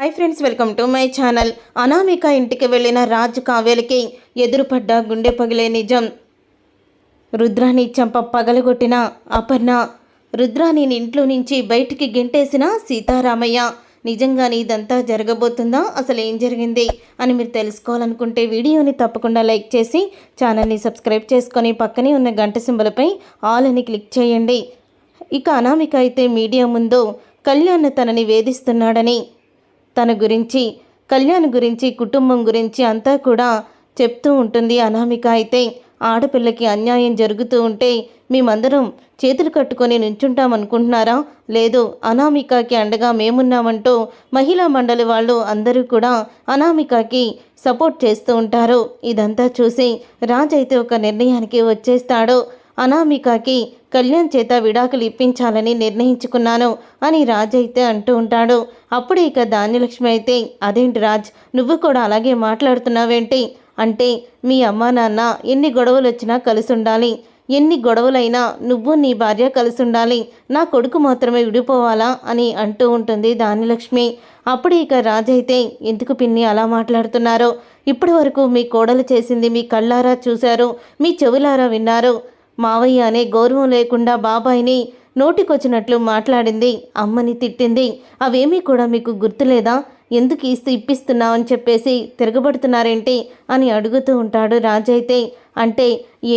Hi friends welcome to my channel Anamika ఇంటికి వెళ్ళిన రాజు కావ్యలకి ఎదురుపడ్డ గుండె పగిలే నిజం. రుద్రాని చంప పగలగొట్టిన అపర్ణ. రుద్రాని ఇంట్లో నుంచి బయటికి గెంటేసిన సీతారామయ్య. నిజంగానే ఇదంతా జరగబోతుందా? అసలు ఏం జరిగింది? అని మీరు తెలుసుకోవాలనుకుంటే వీడియోని తప్పకుండా లైక్ చేసి ఛానల్ని సబ్స్క్రైబ్ చేసుకొని పక్కనే ఉన్న గంట సింబలపై ఆల్ అని క్లిక్ చేయండి. ఇక అనామిక అయితే మీడియా ముందు కళ్యాణ్ తనని వేధిస్తున్నాడని తన గురించి కళ్యాణ్ గురించి కుటుంబం గురించి అంతా కూడా చెప్తూ ఉంటుంది అనామిక. అయితే ఆడపిల్లకి అన్యాయం జరుగుతూ ఉంటే మేమందరం చేతులు కట్టుకొని నుంచుంటాం అనుకుంటున్నారా? లేదు అనామికకి అండగా మేమున్నామంటూ మహిళా మండలి వాళ్ళు అందరూ కూడా అనామికకి సపోర్ట్ చేస్తూ ఉంటారు. ఇదంతా చూసి రాజ్ అయితే ఒక నిర్ణయానికి వచ్చేస్తాడు. అనామికకి కళ్యాణ్ చేత విడాకులు ఇప్పించాలని నిర్ణయించుకున్నాను అని రాజ్ అయితే అంటూ ఉంటాడు. అప్పుడు ఇక ధాన్యలక్ష్మి అయితే అదేంటి రాజ్ నువ్వు కూడా అలాగే మాట్లాడుతున్నావేంటి? అంటే మీ అమ్మా నాన్న ఎన్ని గొడవలు వచ్చినా కలిసి ఉండాలి ఎన్ని గొడవలైనా నువ్వు నీ భార్య కలిసి ఉండాలి నా కొడుకు మాత్రమే విడిపోవాలా? అని అంటూ ఉంటుంది ధాన్యలక్ష్మి. అప్పుడు ఇక రాజైతే ఎందుకు పిన్ని అలా మాట్లాడుతున్నారో? ఇప్పటి వరకు మీ కోడలు చేసింది మీ కళ్ళారా చూశారు? మీ చెవులారా విన్నారు? మావయ్య అనే గౌరవం లేకుండా బాబాయిని నోటికొచ్చినట్లు మాట్లాడింది అమ్మని తిట్టింది. అవేమీ కూడా మీకు గుర్తులేదా? ఎందుకు ఇస్తూ ఇప్పిస్తున్నావని చెప్పేసి తిరగబడుతున్నారేంటి అని అడుగుతూ ఉంటాడు రాజైతే. అంటే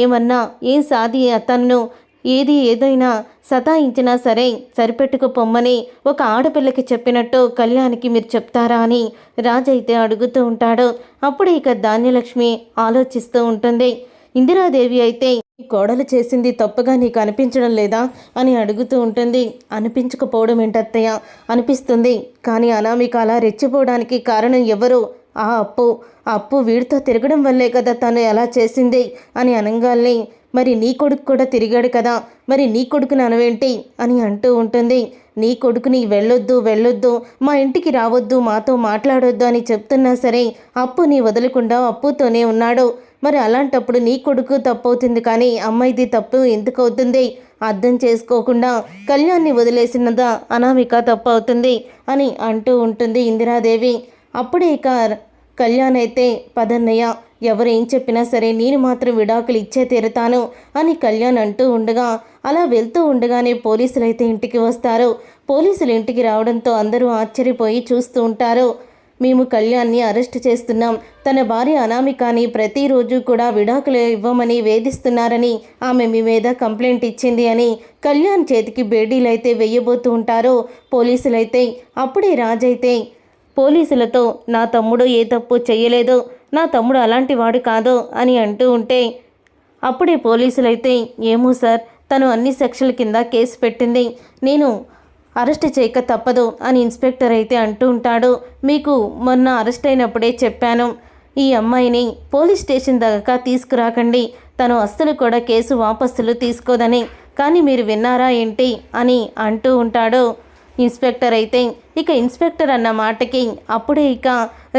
ఏమన్నా ఏం సాది అతన్ను? ఏది ఏదైనా సతాయించినా సరే సరిపెట్టుకు పొమ్మని ఒక ఆడపిల్లకి చెప్పినట్టు కళ్యాణ్కి మీరు చెప్తారా అని రాజైతే అడుగుతూ ఉంటాడు. అప్పుడు ఇక ధాన్యలక్ష్మి ఆలోచిస్తూ ఉంటుంది. ఇందిరాదేవి అయితే కోడలు చేసింది తప్పుగా నీకు అనిపించడం లేదా అని అడుగుతూ ఉంటుంది. అనిపించకపోవడం ఏంటత్తయ్య? అనిపిస్తుంది. కానీ అనామిక అలా రెచ్చిపోవడానికి కారణం ఎవరు? ఆ అప్పు. ఆ అప్పు వీడితో తిరగడం వల్లే కదా తను ఎలా చేసింది అని అనంగాల్ని మరి నీ కొడుకు కూడా తిరిగాడు కదా? మరి నీ కొడుకుని అనవేంటి? అని అంటూ ఉంటుంది. నీ కొడుకుని వెళ్ళొద్దు వెళ్ళొద్దు. మా ఇంటికి రావద్దు మాతో మాట్లాడొద్దు అని చెప్తున్నా సరే అప్పు నీ వదలకుండా అప్పుతోనే ఉన్నాడు. మరి అలాంటప్పుడు నీ కొడుకు తప్పు అవుతుంది కానీ అమ్మాయిది తప్పు ఎందుకు అవుతుంది అర్థం చేసుకోకుండా కళ్యాణ్ని వదిలేసినదా అనామిక తప్పు అవుతుంది అని అంటూ ఉంటుంది ఇందిరాదేవి. అప్పుడే ఇక కళ్యాణ్ అయితే పదన్నయ్య ఎవరు ఏం చెప్పినా సరే నేను మాత్రం విడాకులు ఇచ్చే తీరుతాను అని కళ్యాణ్ అంటూ ఉండగా అలా వెళ్తూ ఉండగానే పోలీసులు అయితే ఇంటికి వస్తారు. పోలీసులు ఇంటికి రావడంతో అందరూ ఆశ్చర్యపోయి చూస్తూ ఉంటారు. మేము కళ్యాణ్ని అరెస్ట్ చేస్తున్నాం. తన భార్య అనామికాని ప్రతిరోజు కూడా విడాకులు ఇవ్వమని వేధిస్తున్నారని ఆమె మీ మీద కంప్లైంట్ ఇచ్చింది అని కళ్యాణ్ చేతికి బేడీలు అయితే వెయ్యబోతూ ఉంటారో. పోలీసులైతే అప్పుడే రాజైతే పోలీసులతో నా తమ్ముడు ఏ తప్పు చేయలేదు. నా తమ్ముడు అలాంటి వాడు కాదు అని అంటూ ఉంటే అప్పుడే పోలీసులైతే ఏమో సార్ తను అన్ని సెక్షల కింద కేసు పెట్టింది. నేను అరెస్ట్ చేయక తప్పదు అని ఇన్స్పెక్టర్ అయితే అంటూ ఉంటాడు. మీకు మొన్న అరెస్ట్ అయినప్పుడే చెప్పాను. ఈ అమ్మాయిని పోలీస్ స్టేషన్ దాకా తీసుకురాకండి. తను అస్సలు కూడా కేసు వాపస్సులు తీసుకోదని. కానీ మీరు విన్నారా ఏంటి అని అంటూ ఉంటాడు. ఇన్స్పెక్టర్ అయితే ఇక ఇన్స్పెక్టర్ అన్న మాటకి అప్పుడే ఇక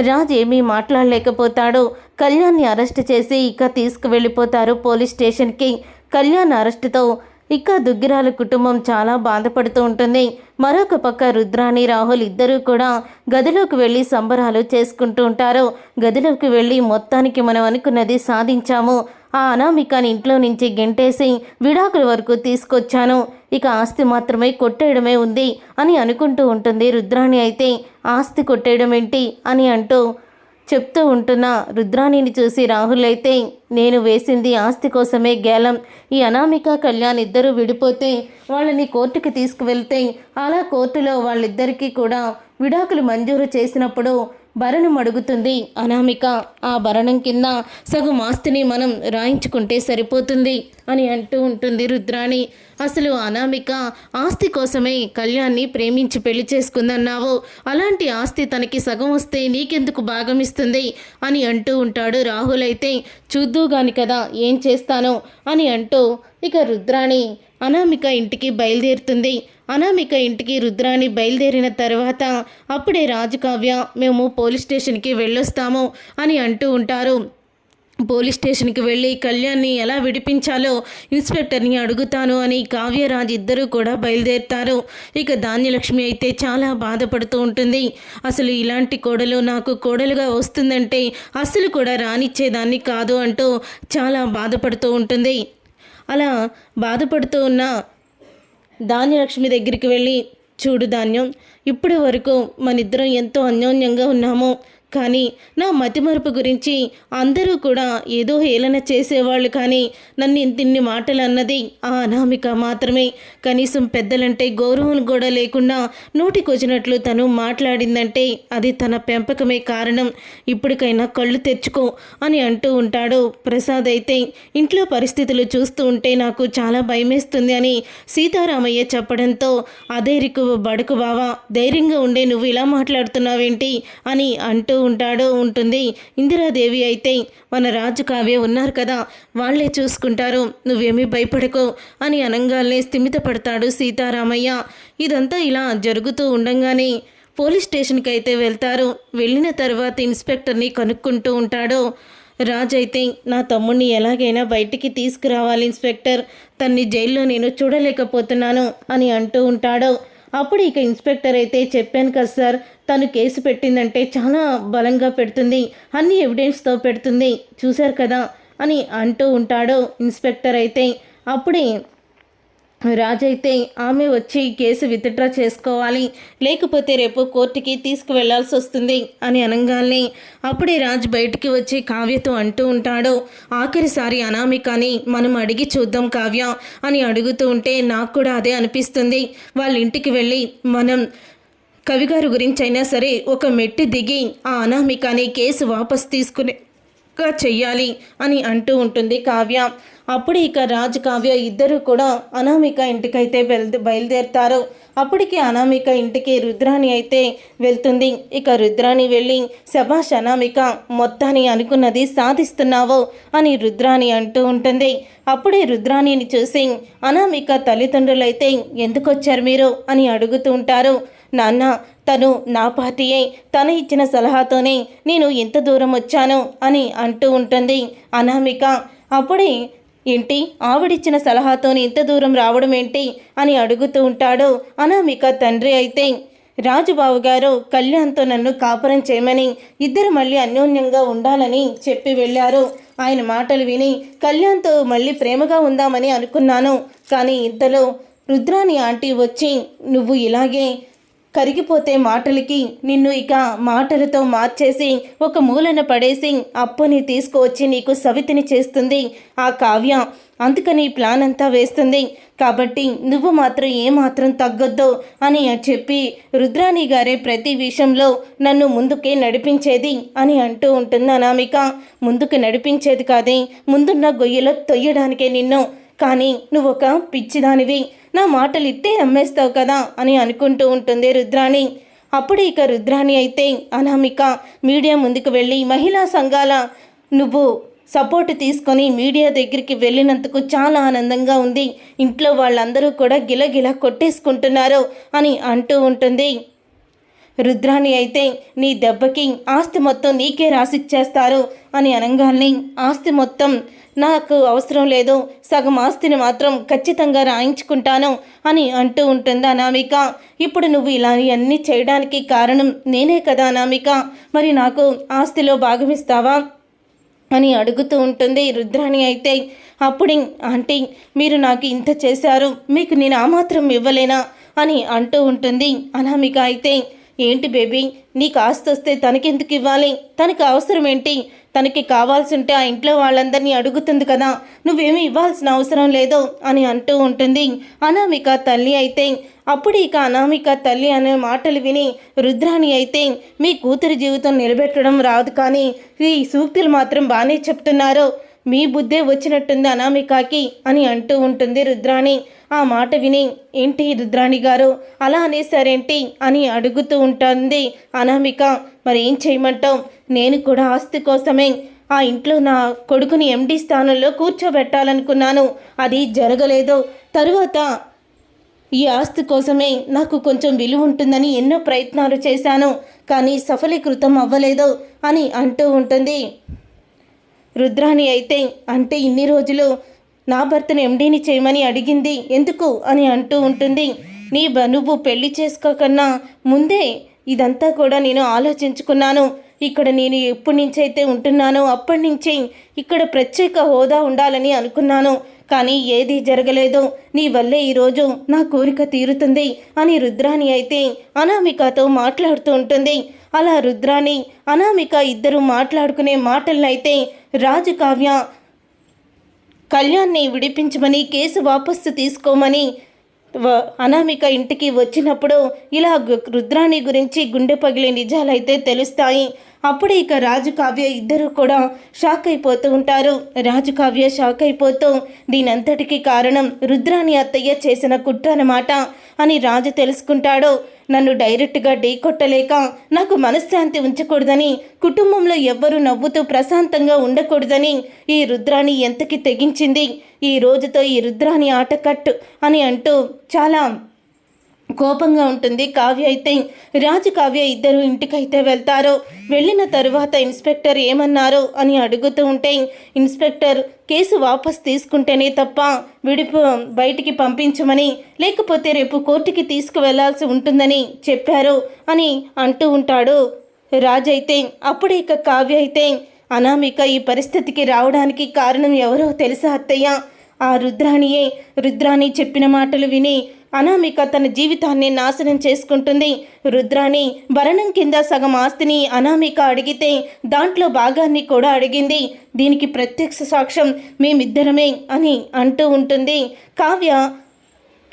రాజ్ ఏమీ మాట్లాడలేకపోతాడు. కళ్యాణ్ని అరెస్ట్ చేసి ఇక తీసుకువెళ్ళిపోతారు పోలీస్ స్టేషన్కి. కళ్యాణ్ అరెస్టుతో ఇక దుగ్గిరాల కుటుంబం చాలా బాధపడుతూ ఉంటుంది. మరొక పక్క రుద్రాణి రాహుల్ ఇద్దరూ కూడా గదిలోకి వెళ్ళి సంబరాలు చేసుకుంటూ ఉంటారు. గదిలోకి వెళ్ళి మొత్తానికి మనం అనుకున్నది సాధించాము. ఆ అనామికాని ఇంట్లో నుంచి గెంటేసి విడాకుల వరకు తీసుకొచ్చాను. ఇక ఆస్తి మాత్రమే కొట్టేయడమే ఉంది అని అనుకుంటూ ఉంటుంది రుద్రాణి అయితే. ఆస్తి కొట్టేయడం ఏంటి అని అంటూ చెప్తూ ఉంటున్న రుద్రాణిని చూసి రాహుల్ అయితే నేను వేసింది ఆస్తి కోసమే గేలం. ఈ అనామిక కళ్యాణ్ ఇద్దరు విడిపోతే వాళ్ళని కోర్టుకి తీసుకువెళ్తే అలా కోర్టులో వాళ్ళిద్దరికీ కూడా విడాకులు మంజూరు చేసినప్పుడు భరణం అడుగుతుంది అనామిక ఆ భరణం కింద సగం ఆస్తిని మనం రాయించుకుంటే సరిపోతుంది అని అంటూ ఉంటుంది రుద్రాణి. అసలు అనామిక ఆస్తి కోసమే కళ్యాణ్ని ప్రేమించి పెళ్ళి చేసుకుందన్నావు. అలాంటి ఆస్తి తనకి సగం వస్తే నీకెందుకు భాగం ఇస్తుంది అని అంటూ ఉంటాడు రాహుల్ అయితే. చూద్దూ గాని కదా ఏం చేస్తానో అని అంటూ ఇక రుద్రాణి అనామిక ఇంటికి బయలుదేరుతుంది. అనామిక ఇంటికి రుద్రాణి బయలుదేరిన తర్వాత అప్పుడే రాజుకావ్య మేము పోలీస్ స్టేషన్కి వెళ్ళొస్తాము అని అంటూ ఉంటారు. పోలీస్ స్టేషన్కి వెళ్ళి కళ్యాణ్ని ఎలా విడిపించాలో ఇన్స్పెక్టర్ని అడుగుతాను అని కావ్యరాజ్ ఇద్దరూ కూడా బయలుదేరుతారు. ఇక ధాన్యలక్ష్మి అయితే చాలా బాధపడుతూ ఉంటుంది. అసలు ఇలాంటి కోడలు నాకు కోడలుగా వస్తుందంటే అసలు కూడా రానిచ్చేదాన్ని కాదు అంటూ చాలా బాధపడుతూ ఉంటుంది. అలా బాధపడుతూ ఉన్న ధాన్యలక్ష్మి దగ్గరికి వెళ్ళి చూడు ధాన్యం ఇప్పటి వరకు మనిద్దరం ఎంతో అన్యోన్యంగా ఉన్నాము కానీ నా మతిమరుపు గురించి అందరూ కూడా ఏదో హేళన చేసేవాళ్ళు కానీ నన్ను ఇంతిన్ని మాటలు అన్నది ఆ అనామిక మాత్రమే. కనీసం పెద్దలంటే గౌరవం కూడా లేకుండా నోటికొచ్చినట్లు తను మాట్లాడిందంటే అది తన పెంపకమే కారణం. ఇప్పటికైనా కళ్ళు తెచ్చుకో అని అంటూ ఉంటాడు. ప్రసాద్ అయితే ఇంట్లో పరిస్థితులు చూస్తూ ఉంటే నాకు చాలా భయమేస్తుంది అని సీతారామయ్య చెప్పడంతో అదే రికు బడుకు బావా ధైర్యంగా ఉండే నువ్వు ఇలా మాట్లాడుతున్నావేంటి? అని అంటూ ఉంటాడో ఉంటుంది. ఇందిరాదేవి అయితే మన రాజు కావ్య ఉన్నారు కదా. వాళ్ళే చూసుకుంటారు. నువ్వేమీ భయపడకు అని అనంగానే స్థిమితపడతాడు సీతారామయ్య. ఇదంతా ఇలా జరుగుతూ ఉండంగానే పోలీస్ స్టేషన్కి అయితే వెళ్తారు. వెళ్ళిన తర్వాత ఇన్స్పెక్టర్ని కనుక్కుంటూ ఉంటాడు. రాజైతే అయితే నా తమ్ముడిని ఎలాగైనా బయటికి తీసుకురావాలి ఇన్స్పెక్టర్. తన్ని జైల్లో నేను చూడలేకపోతున్నాను అని అంటూ ఉంటాడు. అప్పుడు ఇక ఇన్స్పెక్టర్ అయితే చెప్పాను కదా సార్ తను కేసు పెట్టిందంటే చాలా బలంగా పెడుతుంది అన్ని ఎవిడెన్స్తో పెడుతుంది చూశారు కదా అని అంటూ ఉంటాడు ఇన్స్పెక్టర్ అయితే. అప్పుడే రాజైతే ఆమె వచ్చి కేసు విత్డ్రా చేసుకోవాలి. లేకపోతే రేపు కోర్టుకి తీసుకువెళ్ళాల్సి వస్తుంది అని అనగానే అప్పుడే రాజ్ బయటికి వచ్చి కావ్యతో అంటూ ఉంటాడు. ఆఖరిసారి అనామికని మనం అడిగి చూద్దాం కావ్య అని అడుగుతూ ఉంటే నాకు కూడా అదే అనిపిస్తుంది. వాళ్ళ ఇంటికి వెళ్ళి మనం కవిగారు గురించి అయినా సరే ఒక మెట్టు దిగి ఆ అనామికని కేసు వాపస్ తీసుకునే గా చెయ్యాలి అని అంటూ ఉంటుంది కావ్య. అప్పుడు ఇక రాజు కావ్య ఇద్దరు కూడా అనామిక ఇంటికైతే వెళ్ బయలుదేరుతారు. అప్పటికి అనామిక ఇంటికి రుద్రాణి అయితే వెళ్తుంది. ఇక రుద్రాణి వెళ్ళి శభాష్ అనామిక మొత్తాన్ని అనుకున్నది సాధిస్తున్నావు అని రుద్రాణి అంటూ ఉంటుంది. అప్పుడే రుద్రాణిని చూసి అనామిక తల్లిదండ్రులైతే ఎందుకొచ్చారు మీరు? అని అడుగుతూ ఉంటారు. నాన్న తను నా పార్టీయే తను ఇచ్చిన సలహాతోనే నేను ఇంత దూరం వచ్చాను అని అంటూ ఉంటుంది అనామిక. అప్పుడే ఏంటి ఆవిడిచ్చిన సలహాతోనే ఇంత దూరం రావడం ఏంటి? అని అడుగుతూ ఉంటాడు అనామిక తండ్రి అయితే. రాజుబాబు గారు కళ్యాణ్తో నన్ను కాపురం చేయమని ఇద్దరు మళ్ళీ అన్యోన్యంగా ఉండాలని చెప్పి వెళ్ళారు. ఆయన మాటలు విని కళ్యాణ్తో మళ్ళీ ప్రేమగా ఉందామని అనుకున్నాను కానీ ఇంతలో రుద్రాని ఆంటీ వచ్చి నువ్వు ఇలాగే కరిగిపోతే మాటలకి నిన్ను ఇక మాటలతో మార్చేసి ఒక మూలన పడేసి అప్పుని తీసుకువచ్చి నీకు సవితిని చేస్తుంది ఆ కావ్య. అందుకని ప్లాన్ అంతా వేస్తుంది. కాబట్టి నువ్వు మాత్రం ఏమాత్రం తగ్గొద్దు అని చెప్పి రుద్రాణి గారే ప్రతి విషయంలో నన్ను ముందుకే నడిపించేది అని అంటూ ఉంటుంది అనామిక. ముందుకు నడిపించేది కాదే ముందున్న గొయ్యలో తొయ్యడానికే నిన్ను కానీ నువ్వు ఒక పిచ్చిదానివి. నా మాటలు ఇట్టే నమ్మేస్తావు కదా అని అనుకుంటూ ఉంటుంది రుద్రాణి. అప్పుడు ఇక రుద్రాణి అయితే అనామిక మీడియా ముందుకు వెళ్ళి మహిళా సంఘాల నువ్వు సపోర్ట్ తీసుకొని మీడియా దగ్గరికి వెళ్ళినందుకు చాలా ఆనందంగా ఉంది. ఇంట్లో వాళ్ళందరూ కూడా గిలగిల కొట్టేసుకుంటున్నారు అని అంటూ ఉంటుంది. రుద్రాణి అయితే నీ దెబ్బకి ఆస్తి మొత్తం నీకే రాసిచ్చేస్తారు అని అనగానే ఆస్తి మొత్తం నాకు అవసరం లేదు. సగం ఆస్తిని మాత్రం ఖచ్చితంగా రాయించుకుంటాను అని అంటూ ఉంటుంది అనామిక. ఇప్పుడు నువ్వు ఇలా అన్నీ చేయడానికి కారణం నేనే కదా అనామిక. మరి నాకు ఆస్తిలో భాగమిస్తావా? అని అడుగుతూ ఉంటుంది రుద్రాణి అయితే. అప్పుడు ఆంటీ మీరు నాకు ఇంత చేశారు. మీకు నేను ఆ మాత్రం ఇవ్వలేనా? అని అంటూ ఉంటుంది అనామిక అయితే. ఏంటి బేబీ? నీకు ఆస్తి వస్తే తనకెందుకు ఇవ్వాలి? తనకి అవసరం ఏంటి? తనకి కావాల్సి ఉంటే ఆ ఇంట్లో వాళ్ళందరినీ అడుగుతుంది కదా. నువ్వేమి ఇవ్వాల్సిన అవసరం లేదు అని అంటూ ఉంటుంది. అనామిక తల్లి అయితే అప్పుడు ఇక అనామిక తల్లి అనే మాటలు విని రుద్రాణి అయితే మీ కూతురి జీవితం నిలబెట్టడం రాదు కానీ ఈ సూక్తులు మాత్రం బాగానే చెప్తున్నారు. మీ బుద్ధే వచ్చినట్టుంది అనామికాకి అని అంటూ ఉంటుంది రుద్రాణి. ఆ మాట విని ఏంటి రుద్రాణి గారు? అలా అనేసారేంటి అని అడుగుతూ ఉంటుంది అనామిక. మరి ఏం చేయమంటావు? నేను కూడా ఆస్తి కోసమే. ఆ ఇంట్లో నా కొడుకుని ఎండి స్థానంలో కూర్చోబెట్టాలనుకున్నాను. అది జరగలేదు. తరువాత ఈ ఆస్తి కోసమే నాకు కొంచెం విలువ ఉంటుందని ఎన్నో ప్రయత్నాలు చేశాను. కానీ సఫలీకృతం అవ్వలేదు అని అంటూ ఉంటుంది. రుద్రాని అయితే అంటే ఇన్ని రోజులు నా భర్తను ఎండీని చేయమని అడిగింది. ఎందుకు? అని అంటూ ఉంటుంది. నీ బనువు నువ్వు పెళ్ళి చేసుకోకన్నా ముందే ఇదంతా కూడా నేను ఆలోచించుకున్నాను. ఇక్కడ నేను ఎప్పటి నుంచి అయితే ఉంటున్నానో అప్పటి నుంచి ఇక్కడ ప్రత్యేక హోదా ఉండాలని అనుకున్నాను. కానీ ఏది జరగలేదు. నీ వల్లే ఈరోజు నా కోరిక తీరుతుంది అని రుద్రాని అయితే అనామికతో మాట్లాడుతూ ఉంటుంది. అలా రుద్రాని అనామిక ఇద్దరు మాట్లాడుకునే మాటలనైతే రాజు కావ్య కళ్యాణ్ని విడిపించమని కేసు వాపస్సు తీసుకోమని అనామిక ఇంటికి వచ్చినప్పుడు ఇలా రుద్రాణి గురించి గుండె పగిలే నిజాలైతే తెలుస్తాయి. అప్పుడే ఇక రాజు కావ్య ఇద్దరు కూడా షాక్ అయిపోతూ ఉంటారు. రాజు కావ్య షాక్ అయిపోతూ దీనంతటికీ కారణం రుద్రాణి అత్తయ్య చేసిన కుట్ర అన్నమాట అని రాజు తెలుసుకుంటాడు. నన్ను డైరెక్ట్గా ఢీ కొట్టలేక నాకు మనశ్శాంతి ఉంచకూడదని కుటుంబంలో ఎవ్వరూ నవ్వుతూ ప్రశాంతంగా ఉండకూడదని ఈ రుద్రాణి ఎంతకి తెగించింది? ఈ రోజుతో ఈ రుద్రాణి ఆట కట్టు అని అంటూ చాలా కోపంగా ఉంటుంది. కావ్య అయితే రాజు కావ్య ఇద్దరు ఇంటికైతే వెళ్తారు. వెళ్ళిన తరువాత ఇన్స్పెక్టర్ ఏమన్నారు అని అడుగుతూ ఉంటే ఇన్స్పెక్టర్ కేసు వాపస్ తీసుకుంటేనే తప్ప విడిపు బయటికి పంపించమని లేకపోతే రేపు కోర్టుకి తీసుకువెళ్ళాల్సి ఉంటుందని చెప్పారు అని అంటూ ఉంటాడు. రాజు అయితే అప్పుడే ఇక కావ్య అయితే అనామిక ఈ పరిస్థితికి రావడానికి కారణం ఎవరో తెలుసా అత్తయ్య? ఆ రుద్రాణియే. రుద్రాణి చెప్పిన మాటలు విని అనామిక తన జీవితాన్ని నాశనం చేసుకుంటుంది. రుద్రాణి భరణం కింద సగం ఆస్తిని అనామిక అడిగితే దాంట్లో భాగాన్ని కూడా అడిగింది. దీనికి ప్రత్యక్ష సాక్ష్యం మేమిద్దరమే అని అంటూ ఉంటుంది. కావ్య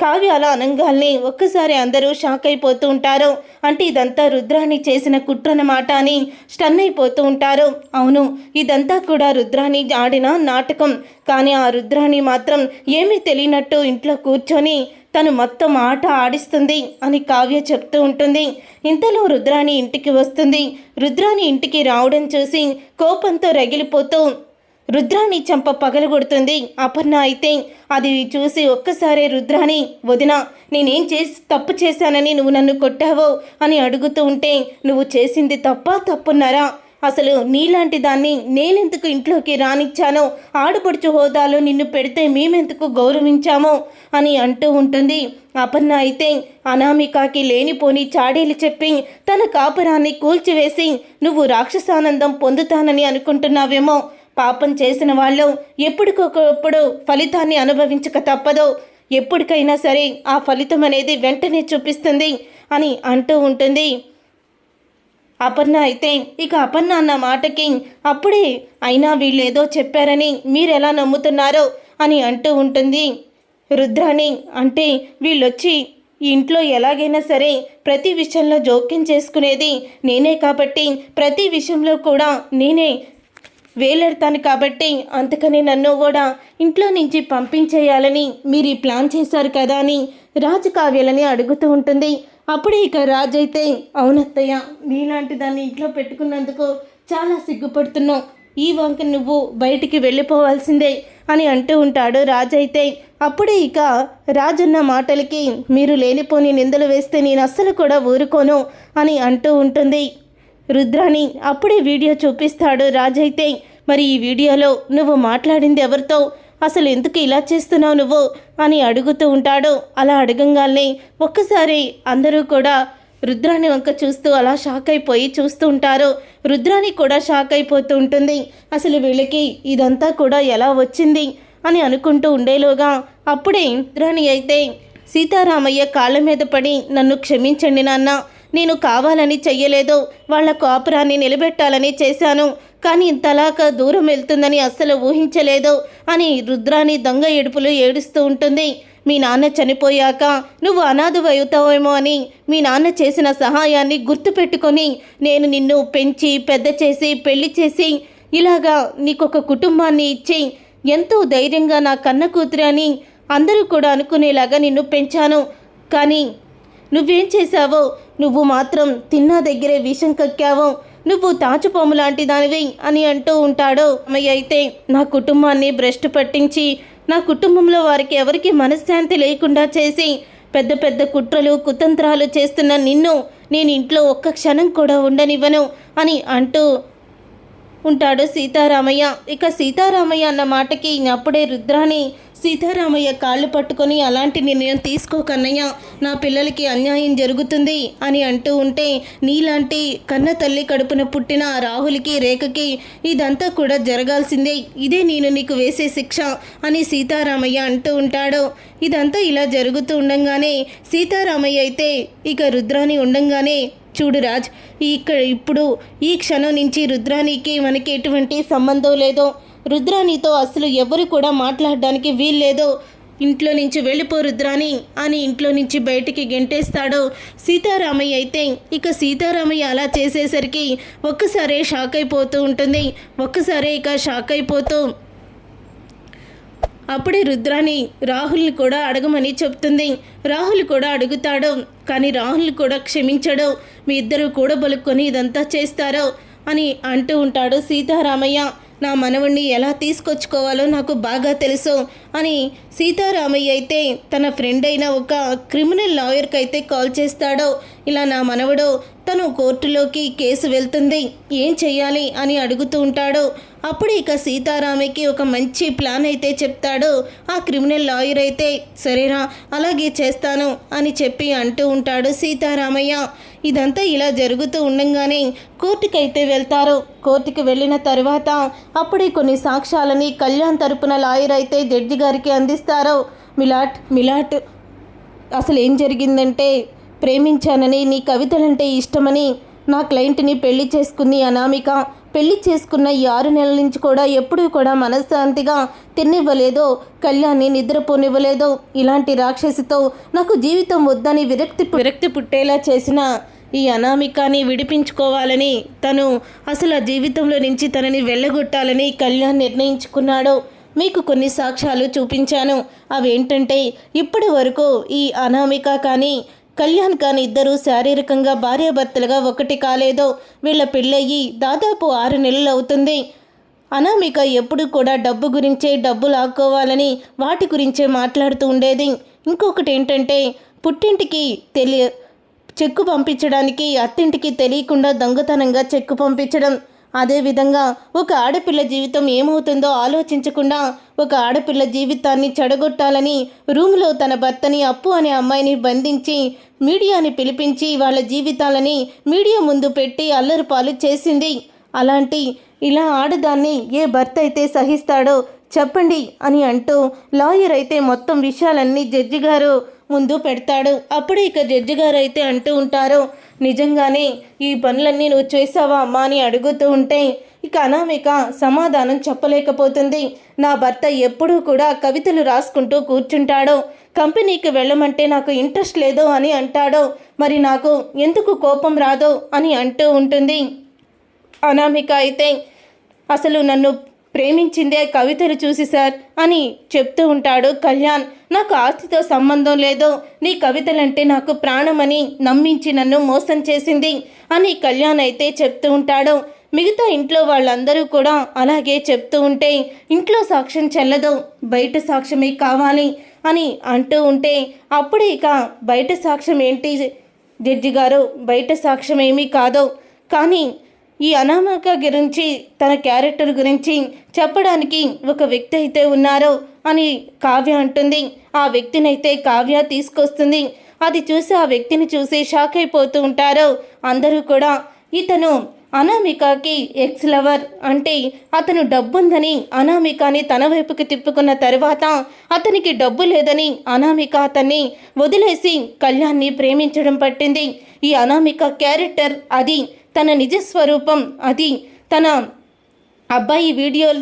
కావ్య అలా అనంగాల్ని ఒక్కసారి అందరూ షాక్ అయిపోతూ ఉంటారు. అంటే ఇదంతా రుద్రాణి చేసిన కుట్రనమాట అని స్టన్ అయిపోతూ ఉంటారు. అవును ఇదంతా కూడా రుద్రాణి ఆడిన నాటకం. కానీ ఆ రుద్రాణి మాత్రం ఏమీ తెలియనట్టు ఇంట్లో కూర్చొని తను మొత్తం ఆట ఆడిస్తుంది అని కావ్య చెప్తూ ఉంటుంది. ఇంతలో రుద్రాణి ఇంటికి వస్తుంది. రుద్రాణి ఇంటికి రావడం చూసి కోపంతో రగిలిపోతూ రుద్రాని చంప పగలగొడుతుంది. అపర్ణ అయితే అది చూసి ఒక్కసారే రుద్రాని వదిన నేనేం చేసి తప్పు చేశానని నువ్వు నన్ను కొట్టావో అని అడుగుతూ ఉంటే నువ్వు చేసింది తప్ప తప్పున్నారా? అసలు నీలాంటి దాన్ని నేనెందుకు ఇంట్లోకి రానిచ్చానో ఆడపడుచు హోదాలో నిన్ను పెడితే మేమెందుకు గౌరవించామో అని అంటూ ఉంటుంది. అపర్ణ అయితే అనామికాకి లేనిపోని చాడీలు చెప్పి తన కాపురాన్ని కూల్చివేసి నువ్వు రాక్షసానందం పొందుతానని అనుకుంటున్నావేమో పాపం చేసిన వాళ్ళు ఎప్పటికొకప్పుడు ఫలితాన్ని అనుభవించక తప్పదో. ఎప్పటికైనా సరే ఆ ఫలితం అనేది వెంటనే చూపిస్తుంది అని అంటూ ఉంటుంది. అపర్ణ అయితే ఇక అపర్ణ అన్న మాటకి అప్పుడే అయినా వీళ్ళేదో చెప్పారని మీరెలా నమ్ముతున్నారో అని అంటూ ఉంటుంది. రుద్రాణి అంటే వీళ్ళొచ్చి ఇంట్లో ఎలాగైనా సరే ప్రతి విషయంలో జోక్యం చేసుకునేది నేనే కాబట్టి ప్రతి విషయంలో కూడా నేనే వేలెడతాను కాబట్టి అందుకని నన్ను కూడా ఇంట్లో నుంచి పంపించేయాలని మీరు ఈ ప్లాన్ చేశారు కదా అని రాజు కావ్యాలని అడుగుతూ ఉంటుంది. అప్పుడే ఇక రాజు అయితే అవునత్తయ్య నీలాంటి దాన్ని ఇంట్లో పెట్టుకున్నందుకు చాలా సిగ్గుపడుతున్నావు. ఈ వంక నువ్వు బయటికి వెళ్ళిపోవాల్సిందే అని అంటూ ఉంటాడు రాజు అయితే. అప్పుడే ఇక రాజన్న మాటలకి మీరు లేనిపోని నిందలు వేస్తే నేను అస్సలు కూడా ఊరుకోను అని అంటూ ఉంటుంది. రుద్రాణి అప్పుడే వీడియో చూపిస్తాడు రాజైతే. మరి ఈ వీడియోలో నువ్వు మాట్లాడింది ఎవరితో? అసలు ఎందుకు ఇలా చేస్తున్నావు నువ్వు? అని అడుగుతూ ఉంటాడు. అలా అడగంగానే ఒక్కసారి అందరూ కూడా రుద్రాణి వంక చూస్తూ అలా షాక్ అయిపోయి చూస్తూ ఉంటారు. రుద్రాణి కూడా షాక్ అయిపోతూ ఉంటుంది. అసలు వీళ్ళకి ఇదంతా కూడా ఎలా వచ్చింది? అని అనుకుంటూ ఉండేలోగా అప్పుడే రుద్రాణి అయితే సీతారామయ్య కాళ్ళ మీద పడి నన్ను క్షమించండి నాన్న. నేను కావాలని చెయ్యలేదు. వాళ్ళ కాపురాన్ని నిలబెట్టాలని చేశాను. కానీ ఇంతలాగా దూరం వెళ్తుందని అస్సలు ఊహించలేదు అని రుద్రాని దొంగ ఏడుపులు ఏడుస్తూ ఉంటుంది. మీ నాన్న చనిపోయాక నువ్వు అనాథవైతావేమో అని మీ నాన్న చేసిన సహాయాన్ని గుర్తుపెట్టుకొని నేను నిన్ను పెంచి పెద్ద చేసి పెళ్ళి చేసి ఇలాగా నీకొక కుటుంబాన్ని ఇచ్చి ఎంతో ధైర్యంగా నా కన్న కూతురు అని అందరూ కూడా అనుకునేలాగా నిన్ను పెంచాను. కానీ నువ్వేం చేశావో? నువ్వు మాత్రం తిన్నా దగ్గరే విషం కక్కావు? నువ్వు తాచుపాము లాంటి దానివి అని అంటూ ఉంటాడు? అమ్మయ్య అయితే నా కుటుంబాన్ని భ్రష్టు పట్టించి నా కుటుంబంలో వారికి ఎవరికి మనశ్శాంతి లేకుండా చేసి పెద్ద పెద్ద కుట్రలు కుతంత్రాలు చేస్తున్న నిన్ను నేను ఇంట్లో ఒక్క క్షణం కూడా ఉండనివ్వను అని అంటూ ఉంటాడు సీతారామయ్య. ఇక సీతారామయ్య అన్న మాటకి అప్పుడే రుద్రాని సీతారామయ్య కాళ్ళు పట్టుకొని అలాంటి నిర్ణయం తీసుకోకన్నయ్య నా పిల్లలకి అన్యాయం జరుగుతుంది అని అంటూ ఉంటే నీలాంటి కన్న తల్లి కడుపున పుట్టిన ఆ రాహుల్కి రేఖకి ఇదంతా కూడా జరగాల్సిందే. ఇదే నేను నీకు వేసే శిక్ష అని సీతారామయ్య అంటూ ఉంటాడు. ఇదంతా ఇలా జరుగుతూ ఉండంగానే సీతారామయ్య అయితే ఇక రుద్రాని ఉండంగానే చూడు రాజ్ ఇక్కడ ఇప్పుడు ఈ క్షణం నుంచి రుద్రానికి మనకి ఎటువంటి సంబంధం లేదో. రుద్రాణితో అసలు ఎవరు కూడా మాట్లాడడానికి వీల్లేదు. ఇంట్లో నుంచి వెళ్ళిపో రుద్రాని అని ఇంట్లో నుంచి బయటికి గెంటేస్తాడు సీతారామయ్య అయితే. ఇక సీతారామయ్య అలా చేసేసరికి ఒక్కసారే షాక్ అయిపోతూ ఉంటుంది. ఒక్కసారే ఇక షాక్ అయిపోతూ అప్పుడే రుద్రాని రాహుల్ని కూడా అడగమని చెప్తుంది. రాహుల్ కూడా అడుగుతాడు. కానీ రాహుల్ కూడా క్షమించడు. మీ ఇద్దరు కూడా బలుక్కొని ఇదంతా చేస్తారో అని అంటూ ఉంటాడు సీతారామయ్య. నా మనవణ్ణి ఎలా తీసుకొచ్చుకోవాలో నాకు బాగా తెలుసు అని సీతారామయ్య అయితే తన ఫ్రెండ్ అయిన ఒక క్రిమినల్ లాయర్కి అయితే కాల్ చేస్తాడో ఇలా నా మనవడు తను కోర్టులోకి కేసు వెళ్తుంది ఏం చేయాలి అని అడుగుతూ ఉంటాడు అప్పుడు ఇక సీతారామయ్యకి ఒక మంచి ప్లాన్ అయితే చెప్తాడు. ఆ క్రిమినల్ లాయర్ అయితే సరేరా అలాగే చేస్తాను అని చెప్పి అంటూ ఉంటాడు సీతారామయ్య. ఇదంతా ఇలా జరుగుతూ ఉండంగానే కోర్టుకైతే వెళ్తారు. కోర్టుకి వెళ్ళిన తర్వాత అప్పుడే కొన్ని సాక్ష్యాలని కళ్యాణ్ తరపున లాయర్ అయితే జడ్జి గారికి అందిస్తారు. మిలాట్ మిలాట్ అసలు ఏం జరిగిందంటే ప్రేమించానని నీ కవితలంటే ఇష్టమని నా క్లయింట్ని పెళ్ళి చేసుకుంది అనామిక. పెళ్ళి చేసుకున్న ఈ ఆరు నెలల నుంచి కూడా ఎప్పుడూ కూడా మనశ్శాంతిగా తిన్నివ్వలేదో కళ్యాణ్ని నిద్రపోనివ్వలేదో. ఇలాంటి రాక్షసితో నాకు జీవితం వద్దని విరక్తి విరక్తి పుట్టేలా చేసిన ఈ అనామికాని విడిపించుకోవాలని తను అసలు ఆ జీవితంలో నుంచి తనని వెళ్ళగొట్టాలని కళ్యాణ్ నిర్ణయించుకున్నాడు. మీకు కొన్ని సాక్ష్యాలు చూపించాను. అవేంటంటే ఇప్పటి వరకు ఈ అనామిక కానీ కళ్యాణ్ కానీ ఇద్దరు శారీరకంగా భార్యాభర్తలుగా ఒకటి కాలేదో వీళ్ళ పెళ్ళయ్యి దాదాపు ఆరు నెలలు అవుతుంది. అనామిక ఎప్పుడు కూడా డబ్బు గురించే డబ్బు లాక్కోవాలని వాటి గురించే మాట్లాడుతూ ఉండేది. ఇంకొకటి ఏంటంటే పుట్టింటికి తెలియ చెక్కు పంపించడానికి అత్తింటికి తెలియకుండా దొంగతనంగా చెక్కు పంపించడం. అదేవిధంగా ఒక ఆడపిల్ల జీవితం ఏమవుతుందో ఆలోచించకుండా ఒక ఆడపిల్ల జీవితాన్ని చెడగొట్టాలని రూమ్లో తన భర్తని అప్పు అనే అమ్మాయిని బంధించి మీడియాని పిలిపించి వాళ్ళ జీవితాలని మీడియా ముందు పెట్టి అల్లరిపాలు చేసింది. అలాంటి ఇలా ఆడదాన్ని ఏ భర్త అయితే సహిస్తాడో చెప్పండి అని అంటూ లాయర్ అయితే మొత్తం విషయాలన్నీ జడ్జి గారు ముందు పెడతాడు. అప్పుడు ఇక జడ్జి గారు అయితే అంటూ ఉంటారు. నిజంగానే ఈ పనులన్నీ నువ్వు చేసావా అమ్మా అని అడుగుతూ ఉంటే ఇక అనామిక సమాధానం చెప్పలేకపోతుంది. నా భర్త ఎప్పుడూ కూడా కవితలు రాసుకుంటూ కూర్చుంటాడో. కంపెనీకి వెళ్ళమంటే నాకు ఇంట్రెస్ట్ లేదో అని అంటాడో. మరి నాకు ఎందుకు కోపం రాదో అని అంటూ ఉంటుంది. అనామిక అయితే అసలు నన్ను ప్రేమించిందే కవితలు చూసి సార్ అని చెప్తూ ఉంటాడు కళ్యాణ్. నాకు ఆస్తితో సంబంధం లేదు. నీ కవితలంటే నాకు ప్రాణమని నమ్మించి నన్ను మోసం చేసింది అని కళ్యాణ్ అయితే చెప్తూ ఉంటాడు. మిగతా ఇంట్లో వాళ్ళందరూ కూడా అలాగే చెప్తూ ఉంటే ఇంట్లో సాక్ష్యం చెల్లదు బయట సాక్ష్యమే కావాలి అని అంటూ ఉంటే అప్పుడు ఇక బయట సాక్ష్యం ఏంటి? జడ్జి గారు బయట సాక్ష్యం ఏమీ కాదు. కానీ ఈ అనామక గురించి తన క్యారెక్టర్ గురించి చెప్పడానికి ఒక వ్యక్తి అయితే ఉన్నారు అని కావ్య అంటుంది. ఆ వ్యక్తినైతే కావ్య తీసుకొస్తుంది. అది చూసి ఆ వ్యక్తిని చూసి షాక్ అయిపోతూ ఉంటారు. అందరూ కూడా ఇతను అనామికకి ఎక్స్ లవర్ అంటే అతను డబ్బుందని అనామికని తన వైపుకి తిప్పుకున్న తర్వాత అతనికి డబ్బు లేదని అనామిక అతన్ని వదిలేసి కళ్యాణ్ని ప్రేమించడం పట్టింది. ఈ అనామిక క్యారెక్టర్ అది తన నిజ స్వరూపం. అది తన అబ్బాయి వీడియోల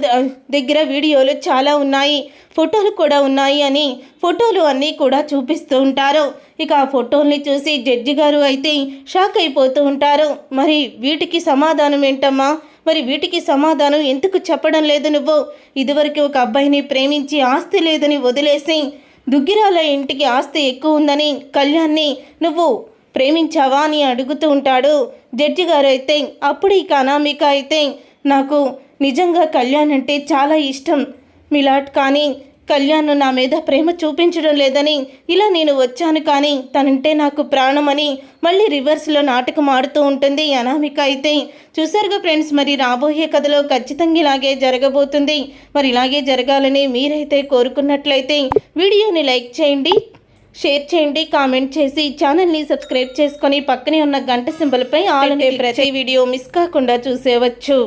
దగ్గర వీడియోలు చాలా ఉన్నాయి ఫోటోలు కూడా ఉన్నాయి అని ఫోటోలు అన్నీ కూడా చూపిస్తూ ఉంటారు. ఇక ఆ ఫోటోల్ని చూసి జడ్జి గారు అయితే షాక్ అయిపోతూ ఉంటారు. మరి వీటికి సమాధానం ఏంటమ్మా? మరి వీటికి సమాధానం ఎందుకు చెప్పడం లేదు నువ్వు? ఇదివరకు ఒక అబ్బాయిని ప్రేమించి ఆస్తి లేదని వదిలేసి దుగ్గిరాల ఇంటికి ఆస్తి ఎక్కువ ఉందని కళ్యాణ్ని నువ్వు ప్రేమించావా అని అడుగుతూ ఉంటాడు. జడ్జి గారు అయితే అప్పుడు ఇక అనామిక అయితే నాకు నిజంగా కళ్యాణ్ అంటే చాలా ఇష్టం. మిలాట్ కానీ కళ్యాణ్ నా మీద ప్రేమ చూపించడం లేదని ఇలా నేను వచ్చాను కానీ తనంటే నాకు ప్రాణమని మళ్ళీ రివర్స్లో నాటకం ఆడుతూ ఉంటుంది అనామిక అయితే. చూసారుగా ఫ్రెండ్స్ మరి రాబోయే కథలో ఖచ్చితంగా ఇలాగే జరగబోతుంది. మరి ఇలాగే జరగాలని మీరైతే కోరుకున్నట్లయితే వీడియోని లైక్ చేయండి. షేర్ చేయండి కామెంట్ చేసి ఛానల్ని సబ్స్క్రైబ్ చేసుకొని పక్కనే ఉన్న గంట సింబల్పై ఆల్ అనే ప్రతి వీడియో మిస్ కాకుండా చూసేవచ్చు.